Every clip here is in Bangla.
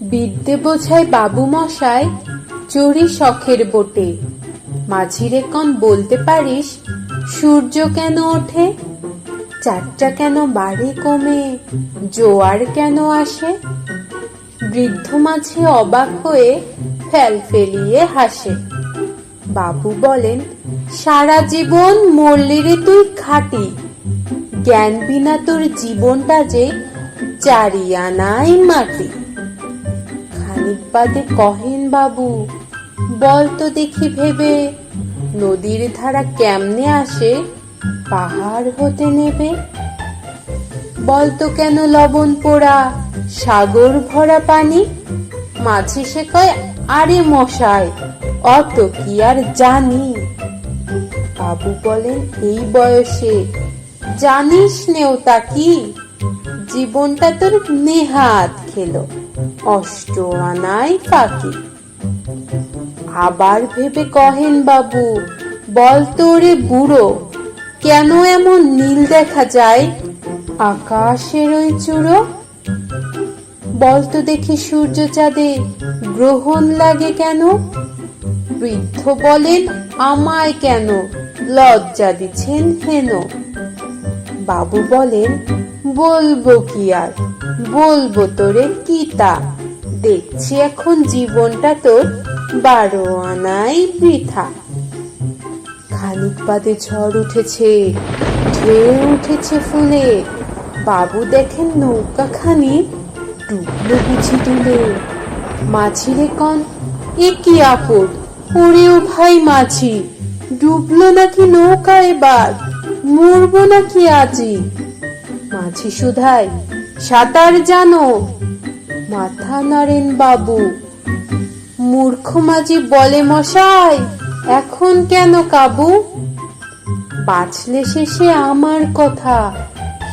বিদ্যে বোঝায় বাবু মশাই, চুরি শখের বোটে। মাঝিরে কন বলতে পারিস, সূর্য কেন ওঠে? চারটা কেন বাড়ে কমে? জোয়ার কেন আসে? বৃদ্ধ মাঝি অবাক হয়ে ফেল ফেলিয়ে হাসে। বাবু বলেন, সারা জীবন মরলি রে তুই খাটি। জ্ঞান বিনা তোর জীবনটা যে চারিয়ানাই মাটি। খানিক বাদে কহেন বাবু, বল তো দেখি ভেবে, নদীর ধারা কেমনে আসে, পাহাড় হতে নেবে? বলতো কেন লবণ পোড়া, সাগর ভরা পানি? মাঝি সে কয়, আরে মশাই, অত কি আর জানি? বাবু বলেন, এই বয়সে জানিস নেও তা কি? জীবনটা তোর নেহাত খেলো। অষ্ট আনাই ফাঁকি। আবার ভেবে কহেন বাবু, বল তোরে বুড়ো, কেন এমন নীল দেখা যায়? আকাশের ওই চূড়ো? বলতো দেখি সূর্য চাঁদে গ্রহণ লাগে কেন? বৃদ্ধ বলেন, আমায় কেন লজ্জা দিচ্ছেন হেন? বাবু বলেন বলব কি আর? বলব তোরে কি তা দেখছি এখন জীবনটা তোর বারো আনাই বৃথা। খানিক বাদে ঝড় উঠেছে, ঢেউ উঠেছে ফুলে। বাবু দেখেন নৌকাখানি ডুবলো বুঝি তুলে মাঝিরে কন, এ কি আপদ? ওরেও ভাই মাছি ডুবলো নাকি নৌকা এবার? মরবো নাকি আজি? মাঝি সুধাই, সাঁতার জানো? মাথা নাড়েন বাবু। মূর্খ মাঝি বলে, মশাই, এখন কেন কাবু? বাঁচলে শেষে আমার কথা,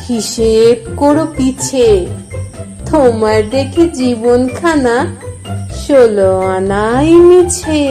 হিসেব করো পিছে। তোমার দেখে জীবনখানা ষোলো আনাই মিছে।